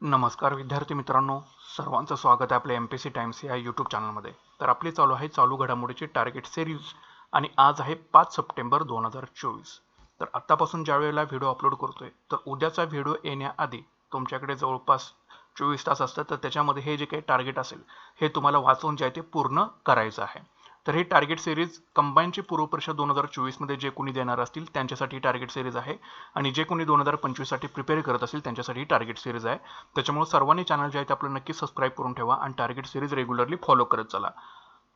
नमस्कार विद्यार्थी मित्रांनो. सर्वांचं स्वागत आहे आपल्या एम पी सी टाइम्स या यूट्यूब चॅनलमध्ये तर आपली चालू आहे चालू घडामोडीची टार्गेट सिरीज आणि आज आहे पाच सप्टेंबर दोन हजार चोवीस. तर आत्तापासून ज्या वेळेला व्हिडिओ अपलोड करतोय तर उद्याचा व्हिडिओ येण्याआधी तुमच्याकडे जवळपास चोवीस तास असतात. तर त्याच्यामध्ये हे जे काही टार्गेट असेल हे तुम्हाला वाचवून जे आहे ते पूर्ण करायचं आहे. तर ही टार्गेट सिरीज कंबाईनची पूर्वपरीक्षा दोन हजार चोवीसमध्ये जे कोणी देणार असतील त्यांच्यासाठी टार्गेट सिरीज आहे. आणि जे कोणी दोन हजार पंचवीससाठी प्रिपेअर करत असेल त्यांच्यासाठी टार्गेट सिरीज आहे. त्याच्यामुळे सर्वांनी चॅनल जे आहे ते आपलं नक्की सबस्क्राईब करून ठेवा आणि टार्गेट सिरीज रेग्युलरली फॉलो करत चला.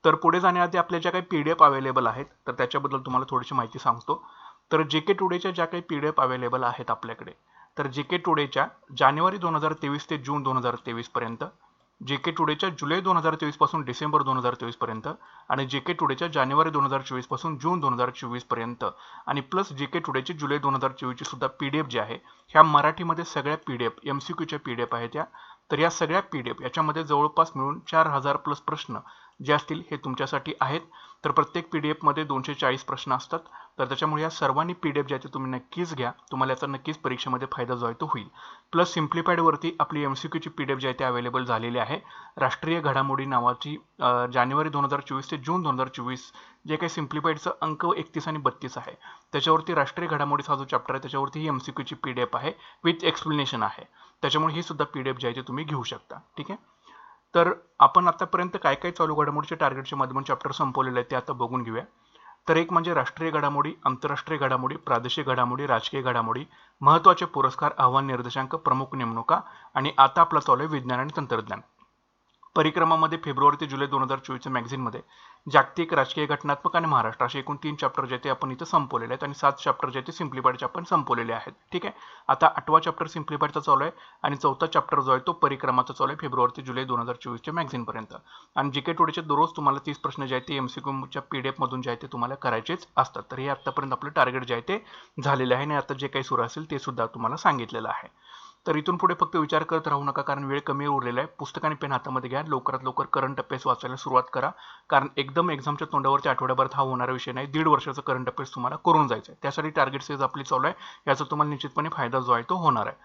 तर पुढे जाण्याआधी आपल्या ज्या काही पी डी एफ अवेलेबल आहेत तर त्याच्याबद्दल तुम्हाला थोडीशी माहिती सांगतो. तर जे के टुडेच्या ज्या काही पी डी एफ अवेलेबल आहेत आपल्याकडे तर जे के टुडेच्या जानेवारी दोन हजार तेवीस ते जून दोन हजार तेवीसपर्यंत जे के टुडेच्या जुलै दोन हजार तेवीसपासून डिसेंबर दोन हजार तेवीस पर्यंत आणि जे के टुडेच्या जानेवारी दोन हजार चोवीसपासून जून दोन हजार चोवीसपर्यंत. आणि प्लस जे के टुडेची जुलै दोन हजार चोवीसची सुद्धा पी डी एफ जी आहे ह्या मराठीमध्ये सगळ्या P D F M C क्यूच्या P D F आहेत त्या तर या सगळ्या पी डी एफ याच्यामध्ये जवळपास मिळून चार हजार प्लस प्रश्न जे असतील हे तुमच्यासाठी आहेत. तर प्रत्येक पी डी एफमध्ये दोनशे चाळीस प्रश्न असतात. तर त्याच्यामुळे या सर्वांनी पी डी एफ ज्याचे तुम्ही नक्कीच घ्या तुम्हाला याचा नक्कीच परीक्षेमध्ये फायदा जो आहे तो होईल. प्लस सिम्प्लिफाईडवरती आपली एम सी क्यूची पी डी एफ जी आहे ती अवेलेबल झालेली आहे. राष्ट्रीय घडामोडी नावाची जानेवारी दोन हजार चोवीस ते जून दोन हजार चोवीस जे काही सिम्प्लिफाईडचं अंक एकतीस आणि बत्तीस आहे. त्याच्यावरती राष्ट्रीय घडामोडीचा जो चॅप्टर आहे त्याच्यावरती ही एम सी क्यूची पी डी एफ आहे विथ एक्सप्लेनेशन आहे. त्याच्यामुळे ही सुद्धा पी डी एफ जी आहे ती तुम्ही घेऊ शकता. ठीक आहे? तर आपण आतापर्यंत काय काय चालू घडामोडीचे टार्गेटचे माध्यमात चॅप्टर संपवलेले आहेत ते आता बघून घेऊया. तर एक म्हणजे राष्ट्रीय घडामोडी आंतरराष्ट्रीय घडामोडी प्रादेशिक घडामोडी राजकीय घडामोडी महत्त्वाचे पुरस्कार आव्हान निर्देशांक प्रमुख नेमणुका आणि आता आपला चालू आहे विज्ञान आणि तंत्रज्ञान. परिक्रमामध्ये फेब्रुवारी ते जुलै दोन हजार चोवीसच्या मॅगझिनमध्ये जागतिक राजकीय घटनात्मक आणि महाराष्ट्र असे एकूण तीन चॅप्टर जे ते आपण इथं संपवलेले आहेत. आणि सात चॅप्टर जे ते सिम्प्लिफाईडचे आपण संपवलेले आहेत. ठीक आहे? आता आठवा चॅप्टर सिम्प्लिफाईडचा चालू आहे आणि चौथा चॅप्टर जो आहे तो परिक्रमाचा चालू आहे फेब्रुवारी ते जुलै दोन हजार चोवीसच्या मॅगझिनपर्यंत आणि जे के टुडेचे दररोज तुम्हाला तीस प्रश्न जे आहेत ते एम पी डी एफमधून जे आहे ते तुम्हाला करायचेच असतात. तर हे आत्तापर्यंत आपलं टार्गेट जे आहे ते झालेलं आहे आणि आता जे काही सुरू असेल ते सुद्धा तुम्हाला सांगितलेलं आहे. तर इथून पुढे फक्त विचार करत राहू नका कारण वेळ कमी उरलेला आहे. पुस्तक आणि पेन हातामध्ये घ्या. लवकरात लवकर करंट अफेअर्स वाचायला सुरुवात करा. कारण एकदम एक्झामच्या तोंडावरच्या आठवड्याभरात हा होणारा विषय नाही. दीड वर्षाचा करंट अफेअर्स तुम्हाला करून जायचं आहे त्यासाठी टार्गेट सेज आपली चालू आहे. याचा तुम्हाला निश्चितपणे फायदा जो आहे तो होणार आहे.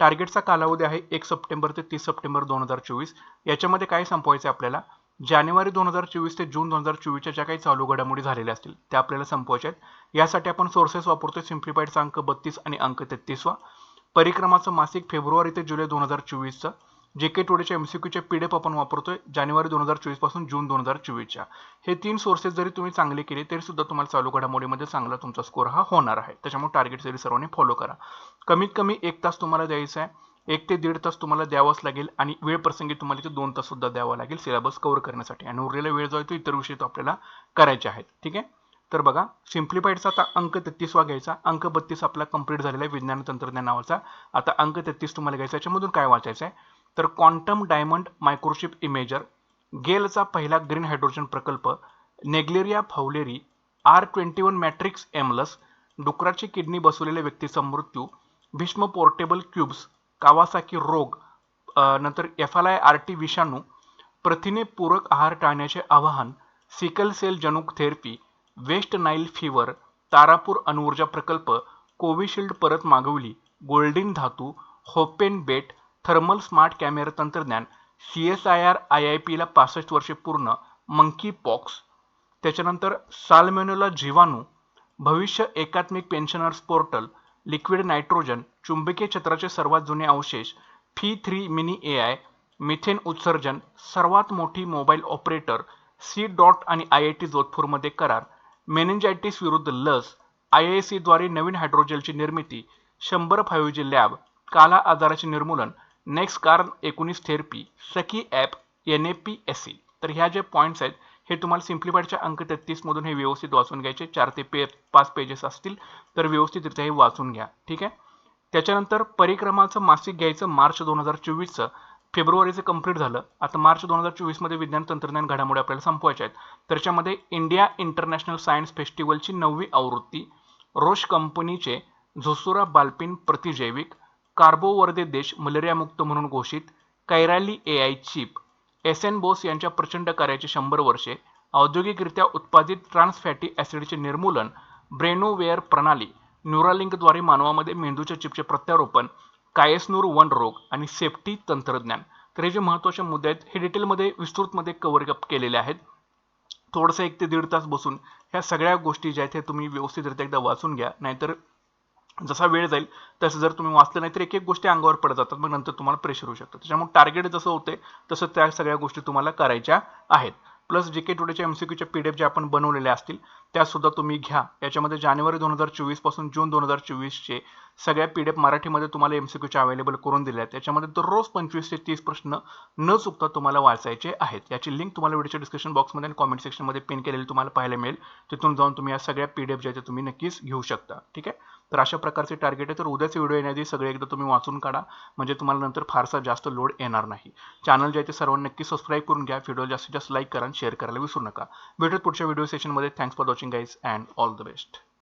टार्गेटचा कालावधी आहे एक सप्टेंबर ते तीस सप्टेंबर दोन हजार चोवीस. याच्यामध्ये काय संपवायचं आहे आपल्याला? जानेवारी दोन हजार चोवीस ते जून दोन हजार चोवीसच्या ज्या काही चालू घडामोडी झालेल्या असतील त्या आपल्याला संपवायच्या आहेत. यासाठी आपण सोर्सेस वापरतोय. सिम्प्लिफाईडचा अंक बत्तीस आणि अंक तेहतीसवा. परिक्रमाचं मासिक फेब्रुवारी ते जुलै दोन हजार चोवीसचं जे के टुडेच्या एम सी क्यूच्या पी डी एफ आपण वापरतोय जानेवारी दोन हजार चोवीसपासून जून दोन हजार चोवीसच्या. हे तीन सोर्सेस जरी तुम्ही चांगले केले तरी सुद्धा तुम्हाला चालू घडामोडीमध्ये चांगला तुमचा स्कोर हा होणार आहे. त्याच्यामुळे टार्गेट जरी सर्वांनी फॉलो करा. कमीत कमी एक तास तुम्हाला द्यायचा आहे. एक ते दीड तास तुम्हाला द्यावाच लागेल आणि वेळ प्रसंगी तुम्हाला इथे दोन तास सुद्धा द्यावा लागेल सिलेबस कव्हर करण्यासाठी. आणि उरलेला वेळ जो आहे तो इतर विषय तो आपल्याला करायचे आहेत. ठीक आहे? तर बघा सिम्प्लिफाईडचा आता अंक तेहतीसवा घ्यायचा. अंक बत्तीस आपला कंप्लीट झालेला आहे विज्ञान तंत्रज्ञान नावाचा. आता अंक तेहतीस तुम्हाला घ्यायचा याच्यामधून काय वाचायचं आहे तर क्वांटम डायमंड मायक्रोशिप इमेजर गेलचा पहिला ग्रीन हायड्रोजन प्रकल्प naegleria fowleri R twenty one matrix एमलस डुकराची किडनी बसवलेल्या व्यक्तीचा मृत्यू भीष्म पोर्टेबल क्यूब्स कावासाकी रोग नंतर एफ आय आर टी विषाणू प्रथिने पूरक आहार टाळण्याचे आवाहन सिकल सेल जनुक therapy West Nile fever Tarapur अणुऊर्जा प्रकल्प कोविशिल्ड परत मागवली गोल्डन धातू होपेन बेट थर्मल स्मार्ट कॅमेरा तंत्रज्ञान C S I R I I पीला पासष्ट वर्षे पूर्ण मंकी पॉक्स. त्याच्यानंतर सालमेनोला जीवाणू भविष्य एकात्मिक पेन्शनर्स पोर्टल लिक्विड नायट्रोजन चुंबकीय क्षेत्राचे सर्वात जुने अवशेष Phi three mini A I methane उत्सर्जन सर्वात मोठी मोबाईल ऑपरेटर सी डॉट आणि आय आय टी जोधपूरमध्ये करार. मेनिंजायटिस विरुद्ध लस आय आय सीद्वारे नवीन हायड्रोजेलची निर्मिती शंभर फायव्ह जी लॅब काला आजाराचे निर्मूलन नेक्स्ट कार्न एकोणीस therapy Sakhi app N A P S C तर ह्या जे पॉईंट्स आहेत हे तुम्हाला सिम्प्लिफाईडच्या अंक तेहतीसमधून हे व्यवस्थित वाचून घ्यायचे. चार ते पे पाच पेजेस असतील तर व्यवस्थितरित्या हे वाचून घ्या. ठीक आहे? त्याच्यानंतर परिक्रमाचं मासिक घ्यायचं मार्च दोन हजार चोवीसचं. फेब्रुवारीचं कंप्लीट झालं. आता मार्च दोन हजार चोवीसमध्ये विज्ञान तंत्रज्ञान घडामोडी आपल्याला संपवायच्या आहेत. त्याच्यामध्ये इंडिया इंटरनॅशनल सायन्स फेस्टिवलची नववी आवृत्ती रोश कंपनीचे झोसुरा बाल्पिन प्रतिजैविक कार्बोवर्दे देश मलेरियामुक्त म्हणून घोषित Kairali A I chip S N Bose यांच्या प्रचंड कार्याची शंभर वर्षे औद्योगिकरित्या उत्पादित ट्रान्सफॅटी ॲसिडचे निर्मूलन ब्रेनोवेअर प्रणाली न्यूरालिंकद्वारे मानवामध्ये मेंदूच्या चिपचे प्रत्यारोपण कायस्नूर वन रोग आणि सेफ्टी तंत्रज्ञान. तर हे जे महत्त्वाचे मुद्दे आहेत हे डिटेलमध्ये विस्तृतमध्ये कव्हर अप केलेले आहेत. थोडंसं एक ते दीड तास बसून ह्या सगळ्या गोष्टी ज्या आहेत हे तुम्ही व्यवस्थितरित्या एकदा वाचून घ्या. नाहीतर जसा वेळ जाईल तसं जर तुम्ही वाचलं नाही तर एक एक गोष्टी अंगावर पडत जातात मग नंतर तुम्हाला प्रेशर होऊ शकतं. त्याच्यामुळे टार्गेट जसं होते तसं त्या सगळ्या गोष्टी तुम्हाला करायच्या आहेत. प्लस जे के टुडेच्या एमसीक्यूच्या एफ जे आपण बनवलेल्या असतील त्यासुद्धा तुम्ही घ्या. याच्यामध्ये जानेवारी दोन हजार चोवीसपासून जून दोन हजार चोवीसचे सगळ्या पी डी एफ मराठीमध्ये तुम्हाला एम सी क्यूच्या अवेलेबल करून दिल्या आहेत. त्याच्यामध्ये दररोज पंचवीस ते तीस प्रश्न न चुकता तुम्हाला वाचायचे आहेत. याची लिंक तुम्हाला व्हिडिओच्या डिस्क्रिप्शन बॉक्समध्ये आणि कॉमेंट सेक्शनमध्ये पिन केलेली तुम्हाला पाहायला मिळेल. तिथून जाऊन तुम्ही या सगळ्या पी डी आहेत ते तुम्ही नक्कीच घेऊ शकता. ठीक आहे? तर अशा प्रकारचे टार्गेट आहे. तर उद्याचे व्हिडिओ येण्याआधी सगळे एकदा तुम्ही वाचून काढा. म्हणजे तुम्हाला नंतर फारसा जास्त लोड येणार नाही. चॅनल जे आहे ते सर्वांनी नक्की सबस्क्राईब करून घ्या. व्हिडिओ जास्तीत जास्त लाईक करा आणि शेअर करायला विसरू नका. भेटत पुढच्या व्हिडिओ सेशनमध्ये thanks for watching guys and all the best